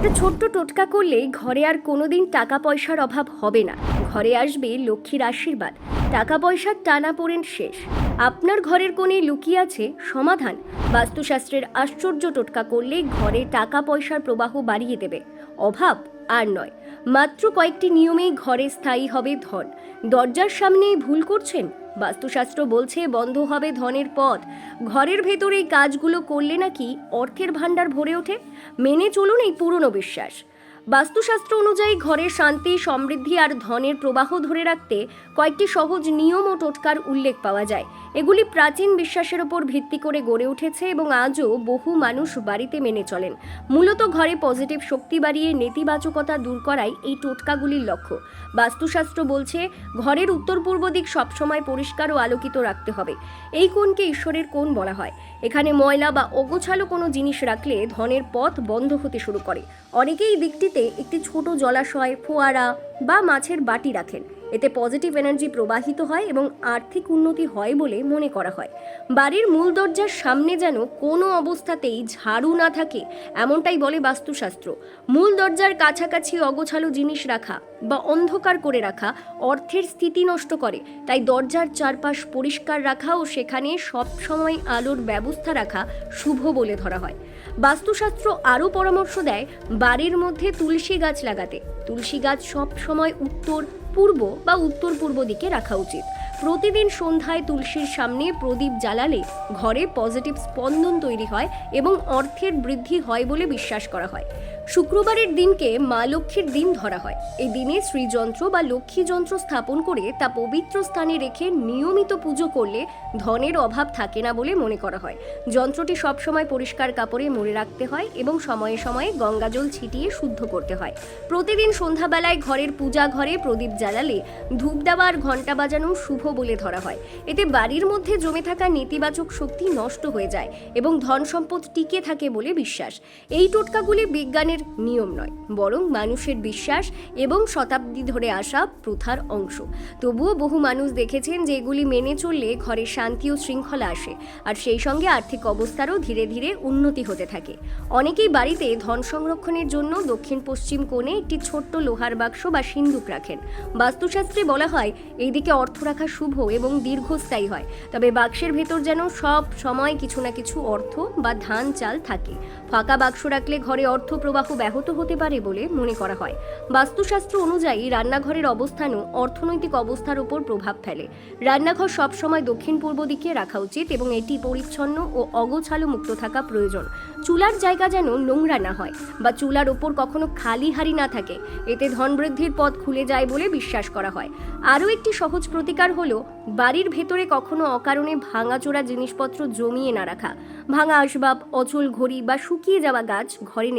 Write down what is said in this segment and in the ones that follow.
একটা ছোট্ট টোটকা করলেই ঘরে আর কোনোদিন টাকা পয়সার অভাব হবে না। ঘরে আসবে লক্ষ্মীর আশীর্বাদ। টাকা পয়সার টানা পড়েন শেষ। আপনার ঘরের কোণে লুকিয়ে আছে সমাধান। বাস্তুশাস্ত্রের আশ্চর্য টোটকা করলে ঘরে টাকা পয়সার প্রবাহ বাড়িয়ে দেবে। অভাব আর নয়। মাত্র কয়েকটি নিয়মেই ঘরে স্থায়ী হবে ধন। দরজার সামনেই ভুল করছেন? বাস্তুশাস্ত্র বলছে বন্ধ হবে ধনের পথ। ঘরের ভেতরে এই কাজগুলো করলে নাকি অর্থের ভাণ্ডার ভরে ওঠে? মেনে চলুন এই পুরনো বিশ্বাস। বাস্তুশাস্ত্র অনুযায়ী ঘরের শান্তি, সমৃদ্ধি আর ধনের প্রবাহ ধরে রাখতে কয়েকটি সহজ নিয়ম ও টোটকার উল্লেখ পাওয়া যায়। এগুলি প্রাচীন বিশ্বাসের ওপর ভিত্তি করে গড়ে উঠেছে এবং আজও বহু মানুষ বাড়িতে মেনে চলেন। মূলত ঘরে পজিটিভ শক্তি বাড়িয়ে নেতিবাচকতা দূর করাই এই টোটকাগুলির লক্ষ্য। বাস্তুশাস্ত্র বলছে, ঘরের উত্তর পূর্ব দিক সবসময় পরিষ্কার ও আলোকিত রাখতে হবে। এই কোণকে ঈশ্বরের কোণ বলা হয়। এখানে ময়লা বা অগোছালো কোনো জিনিস রাখলে ধনের পথ বন্ধ হতে শুরু করে। অনেকেই দিকটিতে একটি ছোট জলাশয় ফোয়ারা বা মাছের বাটি রাখেন। এতে পজিটিভ এনার্জি প্রবাহিত হয় এবং আর্থিক উন্নতি হয় বলে মনে করা হয়। বাড়ির মূল দরজার সামনে যেন কোনো অবস্থাতেই ঝাড়ু না থাকে, এমনটাই বলে বাস্তুশাস্ত্র। মূল দরজার কাছাকাছি অগোছালো জিনিস রাখা বা অন্ধকার করে রাখা অর্থের স্থিতি নষ্ট করে, তাই দরজার চারপাশ পরিষ্কার রাখা ও সেখানে সবসময় আলোর ব্যবস্থা রাখা শুভ বলে ধরা হয়। বাস্তুশাস্ত্র আরও পরামর্শ দেয়, বাড়ির মধ্যে তুলসী গাছ লাগাতে। তুলসী গাছ সব সময় উত্তর পূর্ব বা উত্তর পূর্ব দিকে রাখা উচিত। প্রতিদিন সন্ধ্যায় তুলসীর সামনে প্রদীপ জ্বালালে ঘরে পজিটিভ স্পন্দন তৈরি হয় এবং অর্থের বৃদ্ধি হয় বলে বিশ্বাস করা হয়। শুক্রবারের দিনকে মা লক্ষ্মীর দিন ধরা হয়। এই দিনে শ্রীযন্ত্র বা লক্ষ্মী যন্ত্র স্থাপন করে তা পবিত্র স্থানে রেখে নিয়মিত পুজো করলে ধনের অভাব থাকে না বলে মনে করা হয়। যন্ত্রটি সবসময় পরিষ্কার কাপড়ে মুড়ে রাখতে হয় এবং সময়ে সময়ে গঙ্গাজল ছিটিয়ে শুদ্ধ করতে হয়। প্রতিদিন সন্ধ্যাবেলায় ঘরের পূজা ঘরে প্রদীপ জ্বালালে ধূপ দেওয়া আর ঘণ্টা বাজানো শুভ বলে ধরা হয়। এতে বাড়ির মধ্যে জমে থাকা নেতিবাচক শক্তি নষ্ট হয়ে যায় এবং ধন সম্পদ টিকে থাকে বলে বিশ্বাস। এই টোটকাগুলি বিজ্ঞানের নিয়ম নয়, বরং মানুষের বিশ্বাস এবং শতাব্দী ধরে আসা প্রথার অংশ। তবুও বহু মানুষ দেখেছেন যে এগুলি মেনে চললে ঘরে শান্তি ও শৃঙ্খলা আসে, আর সেই সঙ্গে আর্থিক অবস্থারও ধীরে ধীরে উন্নতি হতে থাকে। অনেকেই বাড়িতে ধন সংরক্ষণের জন্য দক্ষিণ পশ্চিম কোণে একটি ছোট্ট লোহার বাক্স বা সিন্দুক রাখেন। বাস্তুশাস্ত্রে বলা হয় এই দিকে অর্থ রাখা শুভ এবং দীর্ঘস্থায়ী হয়, তবে বাক্সের ভেতর যেন সব সময় কিছু না কিছু অর্থ বা ধান চাল থাকে। ফাঁকা বাক্স রাখলে ঘরে অর্থ প্রবাহ ব্যাহত হতে পারে বলে মনে করা হয়। বাস্তুশাস্ত্র অনুযায়ী রান্নাঘরের অবস্থানও অর্থনৈতিক অবস্থার উপর প্রভাব ফেলে। রান্নাঘর সবসময় দক্ষিণ পূর্ব দিকে রাখা উচিত এবং এটি পরিচ্ছন্ন ও অগোছালো মুক্ত থাকা প্রয়োজন। চুলার জায়গা যেন নোংরা না হয় বা চুলার ওপর কখনো খালি হাড়ি না থাকে, এতে ধন বৃদ্ধির পথ খুলে যায় বলে বিশ্বাস করা হয়। আরও একটি সহজ প্রতিকার হলো বাড়ির ভেতরে কখনো অকারণে ভাঙাচোরা জিনিসপত্র জমিয়ে না রাখা। ভাঙা আসবাব, অচল ঘড়ি বা শুকিয়ে যাওয়া গাছ ঘরে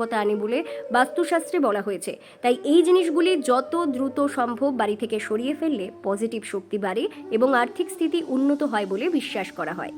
নেতিবাচকতা আনে বলে বাস্তুশাস্ত্রে বলা হয়েছে। তাই এই জিনিসগুলি যত দ্রুত সম্ভব বাড়ি থেকে সরিয়ে ফেললে পজিটিভ শক্তি বাড়ে এবং আর্থিক স্থিতি উন্নত হয় বলে বিশ্বাস করা হয়।